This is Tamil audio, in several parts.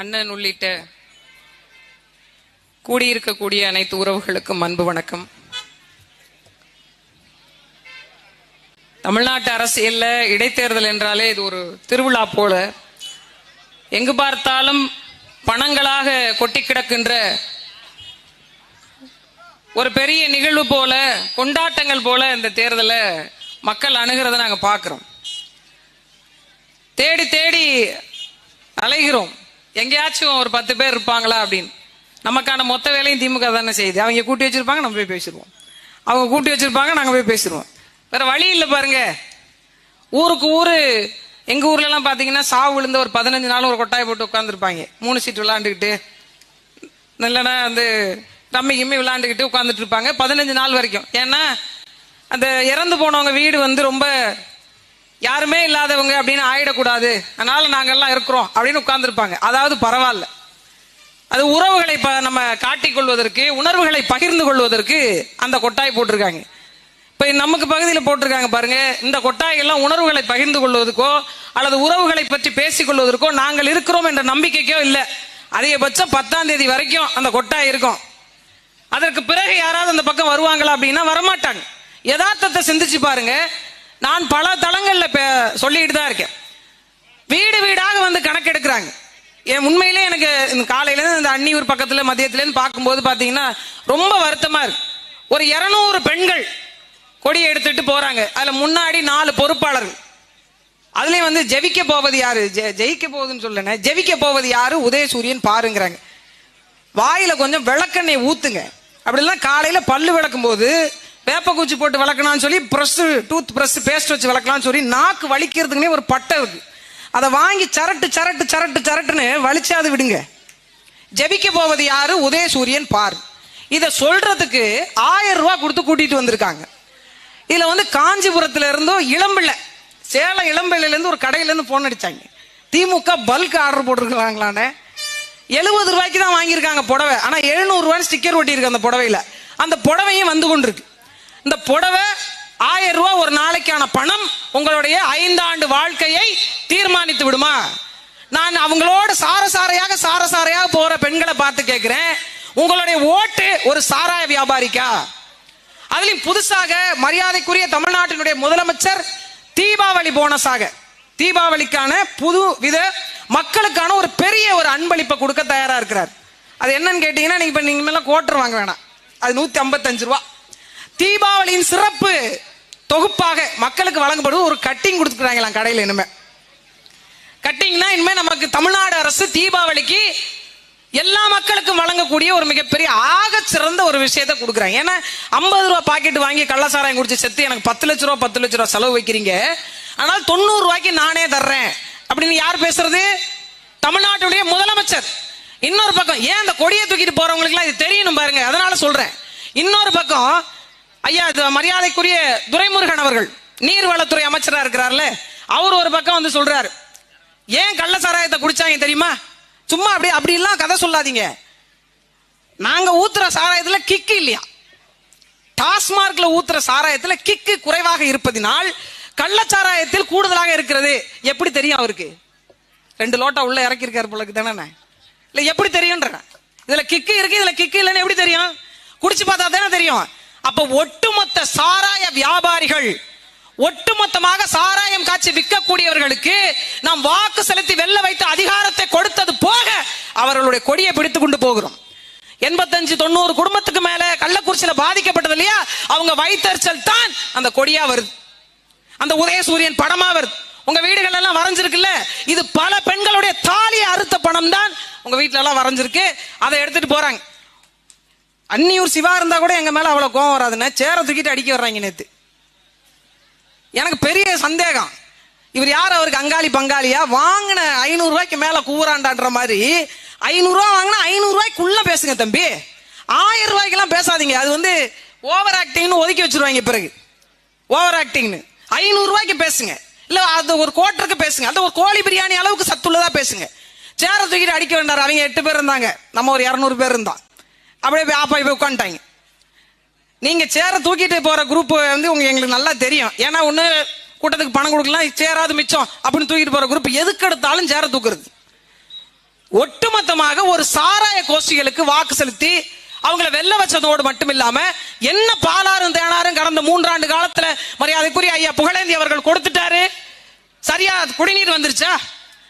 அண்ணன் உள்ளிட்ட கூடியிருக்கக்கூடிய அனைத்து உறவுகளுக்கும் அன்பு வணக்கம். தமிழ்நாட்டு அரசியல்ல இடைத்தேர்தல் என்றாலே இது ஒரு திருவிழா போல. எங்கு பார்த்தாலும் பணங்களாக கொட்டி கிடக்கின்ற ஒரு பெரிய நிகழ்வு போல கொண்டாட்டங்கள் போல இந்த தேர்தலை மக்கள் அணுகிறத நாங்கள் பார்க்குறோம். தேடி தேடி அலைகிறோம். எங்கேயாச்சும் ஒரு பத்து பேர் இருப்பாங்களா அப்படின்னு. நமக்கான மொத்த வேலையும் திமுக தானே செய்யுது. அவங்க கூட்டி வச்சிருப்பாங்க நம்ம போய் பேசிடுவோம். அவங்க கூட்டி வச்சிருப்பாங்க நாங்கள் போய் பேசிடுவோம். வேற வழி இல்லை பாருங்க. ஊருக்கு ஊரு எங்க ஊர்ல எல்லாம் பாத்தீங்கன்னா சாவு விழுந்த ஒரு பதினஞ்சு நாள் ஒரு கொட்டாய் போட்டு உட்காந்துருப்பாங்க மூணு சீட் விளாண்டுக்கிட்டு நல்லனா வந்து ரம்மி கிம்மி விளாண்டுக்கிட்டு உட்காந்துட்டு இருப்பாங்க. பதினஞ்சு நாள் வரைக்கும். ஏன்னா அந்த இறந்து போனவங்க வீடு வந்து ரொம்ப யாருமே இல்லாதவங்க அப்படின்னு ஆயிடக்கூடாது. அதனால நாங்கெல்லாம் இருக்கிறோம் அப்படின்னு உட்கார்ந்துருப்பாங்க. அதாவது பரவாயில்ல. அது உறவுகளை நம்ம காட்டிக்கொள்வதற்கு உணர்வுகளை பகிர்ந்து கொள்வதற்கு அந்த கொட்டாய் போட்டிருக்காங்க. இப்போ நமக்கு பகுதியில் போட்டிருக்காங்க பாருங்க. இந்த கொட்டாயெல்லாம் உணர்வுகளை பகிர்ந்து கொள்வதற்கோ அல்லது உறவுகளை பற்றி பேசிக்கொள்வதற்கோ நாங்கள் இருக்கிறோம் என்ற நம்பிக்கைக்கோ இல்லை. அதிகபட்சம் பத்தாம் தேதி வரைக்கும் அந்த கொட்டாய் இருக்கும். அதற்கு பிறகு யாராவது அந்த பக்கம் வருவாங்களா அப்படின்னா வரமாட்டாங்க. யதார்த்தத்தை சிந்திச்சு பாருங்க. நான் பல தளங்கள்ல சொல்லிட்டு தான் இருக்கேன். வீடு வீடாக வந்து கணக்கெடுக்கிறாங்க. என் உண்மையிலே எனக்கு இந்த காலையிலேருந்து இந்த அன்னியூர் பக்கத்தில் மதியத்துலேருந்து பார்க்கும்போது பார்த்தீங்கன்னா ரொம்ப வருத்தமா இருக்கு. ஒரு இரநூறு பெண்கள் கொடியை எடுத்துட்டு போறாங்க. அதில் முன்னாடி நாலு பொறுப்பாளர்கள். அதுலயும் வந்து ஜெயிக்க போவது யாரு? ஜெ- ஜெயிக்க போகுதுன்னு சொல்லன ஜெயிக்க போவது யாரு? உதயசூரியன் பாருங்கிறாங்க. வாயில கொஞ்சம் விளக்கெண்ணெய் ஊத்துங்க. அப்படிலாம் காலையில பல்லு விளக்கும் போது வேப்பக்குச்சி போட்டு விளக்கணும்னு சொல்லி ப்ரஷ் டூத் பிரஷ் பேஸ்ட் வச்சு விளக்கலாம்னு சொல்லி நாக்கு வலிக்கிறதுக்குனே ஒரு பட்டை இருக்கு. அதை வாங்கி சரட்டு சரட்டு சரட்டு சரட்டுன்னு வலிச்சாது விடுங்க. ஜெபிக்க போவது யாரு? உதயசூரியன் பார். இதை சொல்றதுக்கு ஆயிரம் ரூபாய் கொடுத்து கூட்டிட்டு வந்திருக்காங்க. இதுல வந்து காஞ்சிபுரத்துல இருந்தோ இளம்பிள்ளை சேலம் இளம்பிள்ளையில இருந்து ஒரு கடையில இருந்து போன் அடிச்சாங்க. திமுக பல்க் ஆர்டர் போட்டிருக்கலாங்களானே எழுபது ரூபாய்க்கு தான் வாங்கியிருக்காங்க புடவை. ஆனா எழுநூறு ரூபாய் ஸ்டிக்கர் ஒட்டியிருக்கு அந்த புடவையில. அந்த புடவையும் வந்து கொண்டிருக்கு. இந்த புடவை ஆயிரம் ரூபாய் ஒரு நாளைக்கான பணம் உங்களுடைய ஐந்தாண்டு வாழ்க்கையை தீர்மானித்து விடுமா? நான் அவங்களோட சாரசாரையாக சாரசாரையாக போற பெண்களை பார்த்து கேட்கிறேன் உங்களுடைய ஓட்டு ஒரு சாராய வியாபாரிக்கா? அதுலயும் புதுசாக மரியாதைக்குரிய தமிழ்நாட்டினுடைய முதலமைச்சர் தீபாவளி போனஸாக தீபாவளிக்கான புது வித மக்களுக்கான ஒரு பெரிய ஒரு அன்பளிப்பை கொடுக்க தயாரா இருக்கிறார். அது என்னன்னு கேட்டீங்கன்னா நீங்க இப்ப நீங்க மேல கோட்டர் வாங்க வேணாம். அது நூத்தி ஐம்பத்தஞ்சு ரூபா. தீபாவளியின் சிறப்பு தொகுப்பாக மக்களுக்கு வழங்கப்படும். ஒரு கட்டிங் கொடுத்துக்கிறாங்களாம் கடையில் இனிமே. கட்டிங்னா இனிமே நமக்கு தமிழ்நாடு அரசு தீபாவளிக்கு எல்லா மக்களுக்கும் வழங்கக்கூடிய ஒரு மிகப்பெரிய ஆக சிறந்த ஒரு விஷயத்தை கொடுக்குறாங்க. ஏன்னா ஐம்பது ரூபா பாக்கெட் வாங்கி கள்ளசாராயம் குடிச்சு செத்து எனக்கு பத்து லட்ச ரூபா பத்து லட்ச ரூபா செலவு வைக்கிறீங்க. ஆனால் தொண்ணூறு ரூபாய்க்கு நானே தர்றேன். அப்படின்னு யார் பேசுறது? தமிழ்நாட்டுடைய முதலமைச்சர். இன்னொரு பக்கம் ஏன் அந்த கொடியை தூக்கிட்டு போறவங்களுக்கு இது தெரியணும் பாருங்க. அதனால சொல்றேன். இன்னொரு பக்கம் ஐயா இது மரியாதைக்குரிய துரைமுருகன் அவர்கள் நீர்வளத்துறை அமைச்சரா இருக்கிறார்ல அவர் ஒரு பக்கம் வந்து சொல்றாரு. ஏன் கள்ள சாராயத்தை குடிச்சாங்க தெரியுமா? சும்மா அப்படி அப்படிலாம் கதை சொல்லாதீங்க. நாங்க ஊத்துற சாராயத்துல கிக்கு இல்லையா? டாஸ்மார்க்ல ஊத்துற சாராயத்துல கிக்கு குறைவாக இருப்பதினால் கள்ளச்சாராயத்தில் கூடுதலாக இருக்கிறது. எப்படி தெரியும் அவருக்கு? ரெண்டு லோட்டா உள்ள இறக்கிருக்காரு போலக்கு தானே இல்ல எப்படி தெரியும்ன்ற. இதுல கிக்கு இருக்கு இதுல கிக்கு இல்லைன்னு எப்படி தெரியும்? குடிச்சு பார்த்தா தானே தெரியும். அப்ப ஒட்டுமொத்த சாராய வியாபாரிகள் ஒட்டுமொத்தமாக சாராயம் காட்சி விற்கக்கூடியவர்களுக்கு நாம் வாக்கு செலுத்தி வெல்ல வைத்த அதிகாரத்தை கொடுத்தது போக அவர்களுடைய கொடியை பிடித்து கொண்டு போகிறோம். எண்பத்தஞ்சு தொண்ணூறு குடும்பத்துக்கு மேல கள்ளக்குறிச்சியில பாதிக்கப்பட்டது இல்லையா? அவங்க வைத்தறிச்சல் தான் அந்த கொடியா வருது. அந்த உதயசூரியன் படமா வருது. உங்க வீடுகள் எல்லாம் வரைஞ்சிருக்குல்ல? இது பல பெண்களுடைய தாலியை அறுத்த பணம் தான் உங்க வீட்டுல எல்லாம் வரைஞ்சிருக்கு. அதை எடுத்துட்டு போறாங்க. அன்னியூர் சிவா இருந்தா கூட எங்க மேல அவ்வளவு கோவம் வராதுன்னு சேர தூக்கிட்டு அடிக்க வர்றாங்க நேத்து. எனக்கு பெரிய சந்தேகம். இவர் யார்? அவருக்கு அங்காளி பங்காளியா? வாங்கின ஐநூறு ரூபாய்க்கு மேல கூறாண்டான்ற மாதிரி. ஐநூறு ரூபா வாங்கினா ஐநூறு ரூபாய்க்குள்ள பேசுங்க தம்பி. ஆயிரம் ரூபாய்க்கெல்லாம் பேசாதீங்க. அது வந்து ஓவர் ஆக்டிங்னு ஒதுக்கி வச்சிருவாங்க பிறகு. ஓவர் ஆக்டிங்னு ஐநூறு ரூபாய்க்கு பேசுங்க. இல்ல அது ஒரு கோட்டருக்கு பேசுங்க. அது ஒரு கோழி பிரியாணி அளவுக்கு சத்துள்ளதா பேசுங்க. சேர தூக்கிட்டு அடிக்க வேண்டாரு அவங்க எட்டு பேர் இருந்தாங்க. நம்ம ஒரு இரநூறு பேர் இருந்தான் அப்படியே போய் ஆப்பா போய் உட்காந்துட்டாங்க. நீங்க சேரை தூக்கிட்டு போற குரூப் வந்து உங்க எங்களுக்கு நல்லா தெரியும். ஏன்னா ஒண்ணு கூட்டத்துக்கு பணம் கொடுக்கலாம் சேராது மிச்சம் அப்படின்னு தூக்கிட்டு போற குரூப் எதுக்கு எடுத்தாலும் சேரை தூக்குறது. ஒட்டுமொத்தமாக ஒரு சாராய கோஷ்டிகளுக்கு வாக்கு செலுத்தி அவங்கள வெல்ல வச்சதோடு மட்டும் இல்லாம என்ன பாலாரும் தேனாரும் கடந்த மூன்றாண்டு காலத்துல மரியாதைக்குரிய ஐயா புகழேந்தி அவர்கள் கொடுத்துட்டாரு. சரியா குடிநீர் வந்துருச்சா?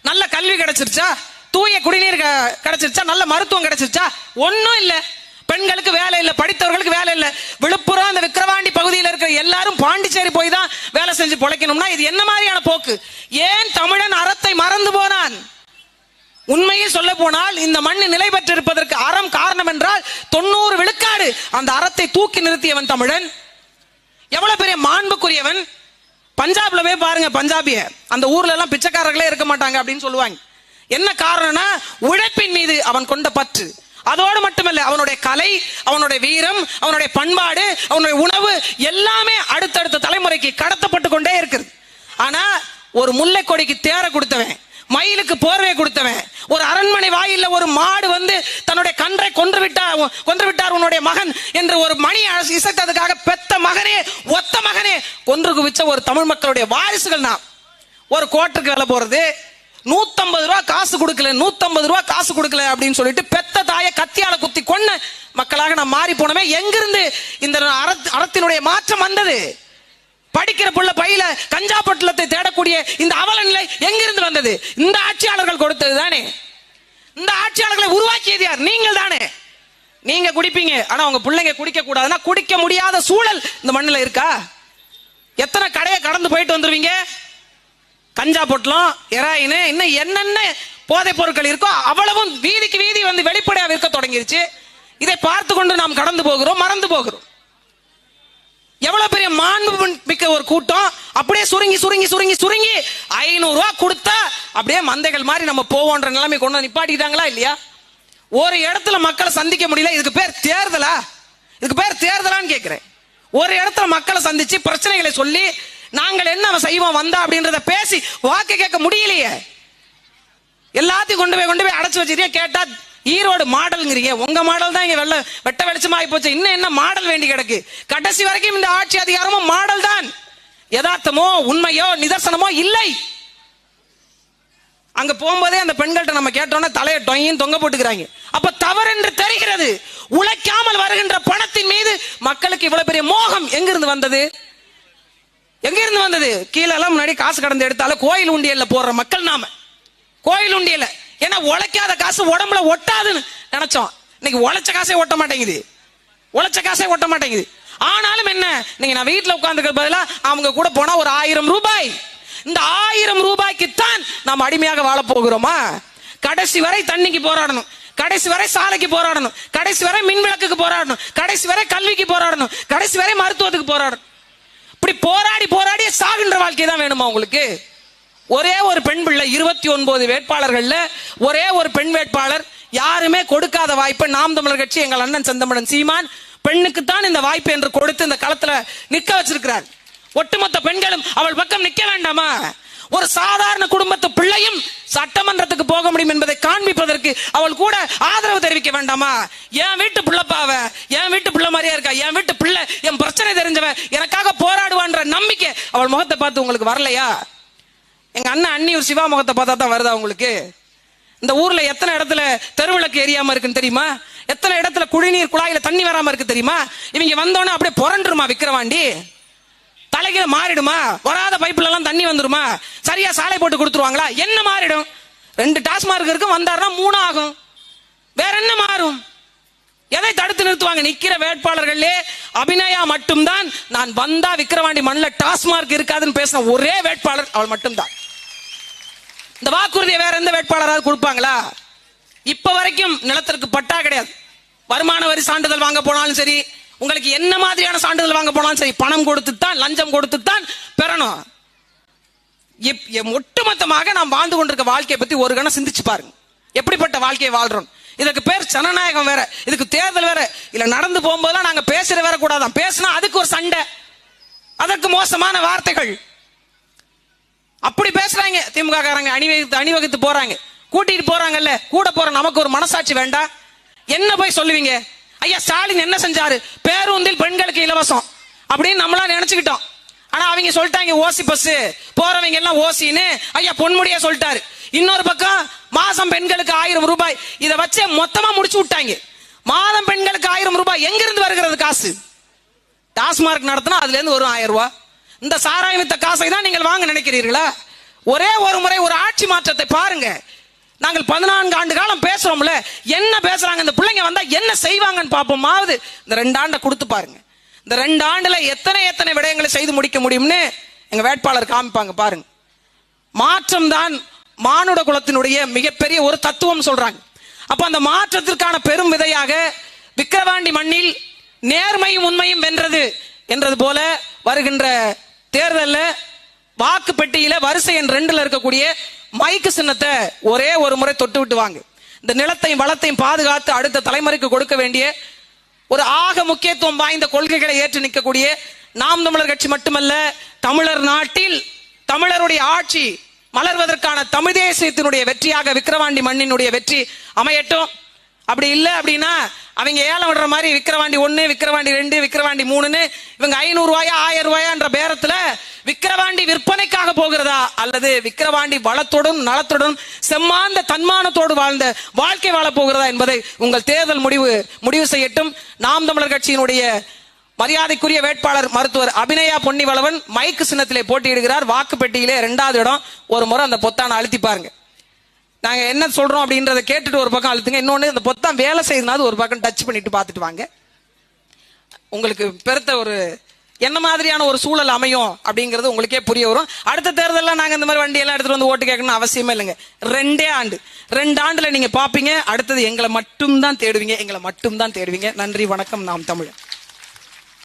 நல்ல கல்வி கிடைச்சிருச்சா? தூய குடிநீர் க- கிடைச்சிருச்சா? நல்ல மருத்துவம் கிடைச்சிருச்சா? ஒன்னும் இல்லை. பெண்களுக்கு வேலை இல்லை படித்தவர்களுக்கு வேலை இல்லை. விழுப்புரம் அந்த விக்கிரவாண்டி பகுதியில் இருக்கிற எல்லாரும் பாண்டிச்சேரி போய் தான் வேலை செஞ்சு பொழைக்கணும்னா இது என்ன மாதிரியான போக்கு? ஏன் தமிழன் அறத்தை மறந்து போனான்? உண்மையை சொல்ல போனால் இந்த மண் நிலை பெற்றிருப்பதற்கு அறம் காரணம் என்றால் தொண்ணூறு விழுக்காடு அந்த அறத்தை தூக்கி நிறுத்தியவன் தமிழன். எவ்வளவு பெரிய மாண்புக்குரியவன்? பஞ்சாப்ல போய் பாருங்க பஞ்சாபிய. அந்த ஊர்ல எல்லாம் பிச்சைக்காரர்களே இருக்க மாட்டாங்க அப்படின்னு சொல்லுவாங்க. என்ன காரணம்னா உழைப்பின் மீது அவன் கொண்ட பற்று. அதோடு மட்டுமல்ல அவனுடைய கலை அவனுடைய வீரம் அவனுடைய பண்பாடு அவனுடைய உணவு எல்லாமே அடுத்தடுத்த தலைமுறைக்கு கடத்தப்பட்டு கொண்டே இருக்குது. ஆனா ஒரு முல்லை கொடிக்கு தேர கொடுத்தவன் மயிலுக்கு போர்வை கொடுத்தவன் ஒரு அரண்மனை வாயில ஒரு மாடு வந்து தன்னுடைய கன்றை கொன்று விட்டார் கொன்று விட்டார் உன்னுடைய மகன் என்று ஒரு மணி இசைத்ததுக்காக பெத்த மகனே ஒத்த மகனே கொன்று குவிச்ச ஒரு தமிழ் மக்களுடைய வாரிசுகள் நாம். ஒரு கோட்டுக்கு வேலை போறது நூத்தம்பது ரூபா காசு கொடுக்கல நூத்தம்பது ரூபா காசு கொடுக்கல அப்படின்னு சொல்லிட்டு பெத்த தாயை கத்தியால குத்தி கொன்ன மக்களாக நாம் மாறி போனோமே. எங்கிருந்து இந்த அறத்- அறத்தினுடைய மாற்றம் வந்தது? படிக்கிற புள்ள பையில கஞ்சா பட்டலத்தை தேடக்கூடிய இந்த அவல நிலை எங்கிருந்து வந்தது? இந்த ஆட்சியாளர்கள் கொடுத்தது தானே. இந்த ஆட்சியாளர்களை உருவாக்கியது யார்? நீங்கள் தானே. நீங்க குடிப்பீங்க. ஆனா உங்க பிள்ளைங்க குடிக்க கூடாதுன்னா குடிக்க முடியாத சூழல் இந்த மண்ணில் இருக்கா? எத்தனை கடையை கடந்து போயிட்டு வந்துருவீங்க? கஞ்சா பொட்டலம் எராயின் இன்னும் என்னென்ன போதைப் பொருட்கள் இருக்கோ அவ்வளவும் வீதிக்கு வீதி வந்து வெளிப்படையாக விற்க தொடங்கிருச்சு. இதை பார்த்து கொண்டு நாம் கடந்து போகிறோம் மறந்து போகிறோம். எவ்வளவு பெரிய மாண்பு மிக்க ஒரு கூட்டம். அப்படியே சுருங்கி சுருங்கி சுருங்கி சுருங்கி ஐநூறு ரூபா கொடுத்தா அப்படியே மந்தைகள் மாதிரி நம்ம போவோன்ற நிலைமை கொண்டு நிப்பாட்டிக்கிட்டாங்களா நிப்பாட்டிட்டாங்களா இல்லையா? ஒரு இடத்துல மக்களை சந்திக்க முடியல. இதுக்கு பேர் தேர்தலா? இதுக்கு பேர் தேர்தலான்னு கேட்கிறேன் ஒரு இடத்துல மக்களை சந்திச்சு பிரச்சனைகளை சொல்லி நாங்கள் என்ன செய்வோம் வந்தா அப்படின்றத பேசி வாக்கு கேட்க முடியலையே. எல்லாத்தையும் கொண்டு போய் கொண்டு போய் அடைச்சு வச்சிருக்கீங்க கேட்டா ஈரோடு மாடல்ங்கிறீங்க. உங்க மாடல் தான் இங்க வெள்ள வெட்ட வெளிச்சமா போச்சு. இன்னும் என்ன மாடல் வேண்டி கிடக்கு? கடைசி வரைக்கும் இந்த ஆட்சி அதிகாரமும் மாடல் தான். யதார்த்தமோ உண்மையோ நிதர்சனமோ இல்லை. அங்க போகும்போதே அந்த பெண்கள்கிட்ட நம்ம கேட்டோம்னா தலையை டொய்யும் தொங்க போட்டுக்கிறாங்க. அப்ப தவறு என்று தெரிகிறது. உழைக்காமல் வருகின்ற பணத்தின் மீது மக்களுக்கு இவ்வளவு பெரிய மோகம் எங்கிருந்து வந்தது? எங்க இருந்து வந்தது? கீழே எல்லாம் முன்னாடி காசு கடந்து எடுத்தாலும் கோயில் உண்டியல்ல போடுற மக்கள் நாம. கோயில் உண்டியல ஏன்னா உழைக்காத காசு உடம்புல ஒட்டாதுன்னு நினைச்சோம். இன்னைக்கு உழைச்ச காசே ஒட்ட மாட்டேங்குது. உழைச்ச காசே ஒட்ட மாட்டேங்குது. ஆனாலும் என்ன? நீங்க நான் வீட்டுல உட்காந்துக்க பதிலா அவங்க கூட போனா ஒரு ஆயிரம் ரூபாய். இந்த ஆயிரம் ரூபாய்க்கு தான் நாம் அடிமையாக வாழ போகிறோமா? கடைசி வரை தண்ணிக்கு போராடணும். கடைசி வரை சாலைக்கு போராடணும். கடைசி வரை மின் விளக்குக்கு போராடணும். கடைசி வரை கல்விக்கு போராடணும். கடைசி வரை மருத்துவத்துக்கு போராடணும். தான் வேணுமா உங்களுக்கு? ஒரே ஒரு பெண் பிள்ளை இருபத்தி ஒன்பது வேட்பாளர்கள்ல ஒரே ஒரு பெண் வேட்பாளர் யாருமே கொடுக்காத வாய்ப்பை நாம் தமிழர் கட்சி எங்கள் அண்ணன் செந்தமிழன் சீமான் பெண்ணுக்கு தான் இந்த வாய்ப்பு என்று கொடுத்து இந்த களத்துல நிக்க வச்சிருக்கிறார். ஒட்டுமொத்த பெண்களும் அவள் பக்கம் நிக்க வேண்டாமா? ஒரு சாதாரண குடும்பத்து பிள்ளையும் சட்டமன்றத்துக்கு போக முடியும் என்பதை காண்பிப்பதற்கு அவள் கூட ஆதரவு தெரிவிக்க வேண்டாமா? என் வீட்டு பிள்ளைப்பாவ என் வீட்டு பிள்ளை மாதிரியா இருக்கா? என் வீட்டு பிள்ளை என் பிரச்சனை தெரிஞ்சவ எனக்காக போராடுவான்ற நம்பிக்கை அவள் முகத்தை பார்த்து உங்களுக்கு வரலையா? எங்க அண்ணன் அண்ணி ஒரு சிவா முகத்தை பார்த்தா தான் வருதா உங்களுக்கு? இந்த ஊர்ல எத்தனை இடத்துல தெருவிளக்கு எரியாம இருக்குன்னு தெரியுமா? எத்தனை இடத்துல குடிநீர் குழாயில தண்ணி வராம இருக்கு தெரியுமா? இவங்க வந்தோன்னே அப்படியே புரண்டுருமா விக்கிரவாண்டி? தலைகீழ மாறிடுமா? வராத பைப்புல எல்லாம் தண்ணி வந்துருமா? சரியா சாலை போட்டு கொடுத்துருவாங்களா? என்ன மாறிடும்? ரெண்டு டாஸ்மார்க் இருக்கும் வந்தாருன்னா மூணு ஆகும் வேற என்ன மாறும்? எதை தடுத்து நிறுத்துவாங்க? நிக்கிற வேட்பாளர்களே அபிநயா மட்டும்தான். நான் வந்தா விக்கிரவாண்டி மண்ணில் டாஸ்மார்க் இருக்காதுன்னு பேசின ஒரே வேட்பாளர் அவள் மட்டும்தான். இந்த வாக்குறுதியை வேற எந்த வேட்பாளராவது கொடுப்பாங்களா? இப்ப வரைக்கும் நிலத்திற்கு பட்டா கிடையாது. வருமான வரி சான்றிதழ் வாங்க போனாலும் சரி உங்களுக்கு என்ன மாதிரியான சான்றிதழ் வாங்க போனாலும் சரி பணம் கொடுத்து தான் லஞ்சம் கொடுத்து தான் பெறணும் ஒட்டுமொத்தமாக நாம் வாழ்ந்து கொண்டிருக்க வாழ்க்கையை பத்தி ஒரு கணம் சிந்திச்சு பாருங்க. எப்படிப்பட்ட வாழ்க்கையை வாழ்றோம்? இதுக்கு பேர் ஜனநாயகம் வேற இதுக்கு தேர்தல் வேற. இல்ல நடந்து போகும்போதெல்லாம் நாங்க பேசுற வேற கூடாதான். பேசினா அதுக்கு ஒரு சண்டை. அதற்கு மோசமான வார்த்தைகள். அப்படி பேசுறாங்க. திமுக காரங்க அணிவகுத்து அணிவகுத்து போறாங்க. கூட்டிட்டு போறாங்கல்ல கூட போற நமக்கு ஒரு மனசாட்சி வேண்டாம் என்ன போய் சொல்லுவீங்க? ஐயா ஸ்டாலின் என்ன செஞ்சாரு? பேருந்தில் பெண்களுக்கு இலவசம் அப்படின்னு நம்மளா நினைச்சுக்கிட்டோம். ஆனா அவங்க சொல்லிட்டாங்க ஓசி பஸ் போறவங்க எல்லாம் ஓசின்னு ஐயா பொன்முடியா சொல்லிட்டாரு. இன்னொரு பக்கம் மாசம் பெண்களுக்கு ஆயிரம் ரூபாய். இதை வச்சு மொத்தமா முடிச்சு விட்டாங்க. மாதம் பெண்களுக்கு ஆயிரம் ரூபாய். எங்க இருந்து வருகிறது காசு? டாஸ்மார்க் நடத்தினா அதுல இருந்து வரும் ஆயிரம் ரூபாய் இந்த சாராயம் காசை தான் நீங்கள் வாங்க நினைக்கிறீர்களா? ஒரே ஒரு முறை ஒரு ஆட்சி மாற்றத்தை பாருங்க. நாங்கள் பதினான்கு ஆண்டு காலம் பேசுறோம்ல என்ன பேசுறாங்க? இந்த பிள்ளைங்க வந்தா என்ன செய்வாங்கன்னு பார்ப்போமாவது இந்த ரெண்டு ஆண்டை கொடுத்து பாருங்க. இந்த ரெண்டு ஆண்டுல எத்தனை எத்தனை விடயங்களை செய்து முடிக்க முடியும்னு எங்க வேட்பாளர் காமிப்பாங்க பாருங்க. மாற்றம் தான் மானுட குலத்தினுடைய மிகப்பெரிய ஒரு தத்துவம் சொல்றாங்க. அப்ப அந்த மாற்றத்திற்கான பெரும் விதையாக விக்கிரவாண்டி மண்ணில் நேர்மையும் உண்மையும் வென்றது என்றது போல வருகின்ற தேர்தலில் வாக்கு பெட்டியில வரிசை எண் ரெண்டுல இருக்கக்கூடிய மைக்கு சின்னத்தை ஒரே ஒரு முறை தொட்டு விட்டு வாங்க. இந்த நிலத்தையும் வளத்தையும் பாதுகாத்து அடுத்த தலைமுறைக்கு கொடுக்க வேண்டிய ஒரு ஆக முக்கியத்துவம் வாய்ந்த கொள்கைகளை ஏற்று நிற்கக்கூடிய நாம் தமிழர் கட்சி மட்டுமல்ல தமிழர் நாட்டில் தமிழருடைய ஆட்சி மலர்வதற்கான தமிழ் தேசியத்தினுடைய வெற்றியாக விக்கிரவாண்டி மண்ணினுடைய வெற்றி அமையட்டும். அப்படி இல்லை அப்படின்னா அவங்க ஏலம் விடுற மாதிரி விக்கிரவாண்டி ஒன்று விக்கிரவாண்டி ரெண்டு விக்கிரவாண்டி மூணுன்னு இவங்க ஐநூறு ரூபாயா ஆயிரம் ரூபாயான்ற பேரத்தில் விக்கிரவாண்டி விற்பனைக்காக போகிறதா? அல்லது விக்கிரவாண்டி வளத்துடன் நலத்துடன் செம்மாந்த தன்மானத்தோடு வாழ்ந்த வாழ்க்கை வாழப் போகிறதா என்பதை உங்கள் தேர்தல் முடிவு முடிவு செய்யட்டும். நாம் தமிழர் கட்சியினுடைய மரியாதைக்குரிய வேட்பாளர் மருத்துவர் அபிநயா பொன்னிவளவன் மைக்கு சின்னத்திலே போட்டியிடுகிறார். வாக்கு பெட்டியிலே இரண்டாவது இடம். ஒரு முறை அந்த பொத்தானை அழுத்தி பாருங்க. நாங்க என்ன சொல்றோம் அப்படின்றத கேட்டுட்டு ஒரு பக்கம் அழுத்துங்க. இன்னொன்னு இந்த பொத்தான் வேலை செய்யுதுனாது ஒரு பக்கம் டச் பண்ணிட்டு பார்த்துட்டு வாங்க. உங்களுக்கு பெருத்த ஒரு என்ன மாதிரியான ஒரு சூழல் அமையும் அப்படிங்கிறது உங்களுக்கே புரிய வரும். அடுத்த தேர்தலில் நாங்கள் இந்த மாதிரி வண்டி எல்லாம் எடுத்துட்டு வந்து ஓட்டு கேட்கணும் அவசியமே இல்லைங்க. ரெண்டே ஆண்டு. ரெண்டு ஆண்டுல நீங்க பாப்பீங்க அடுத்தது எங்களை மட்டும்தான் தேடுவீங்க எங்களை மட்டும்தான் தேடுவீங்க. நன்றி வணக்கம் நாம் தமிழர்.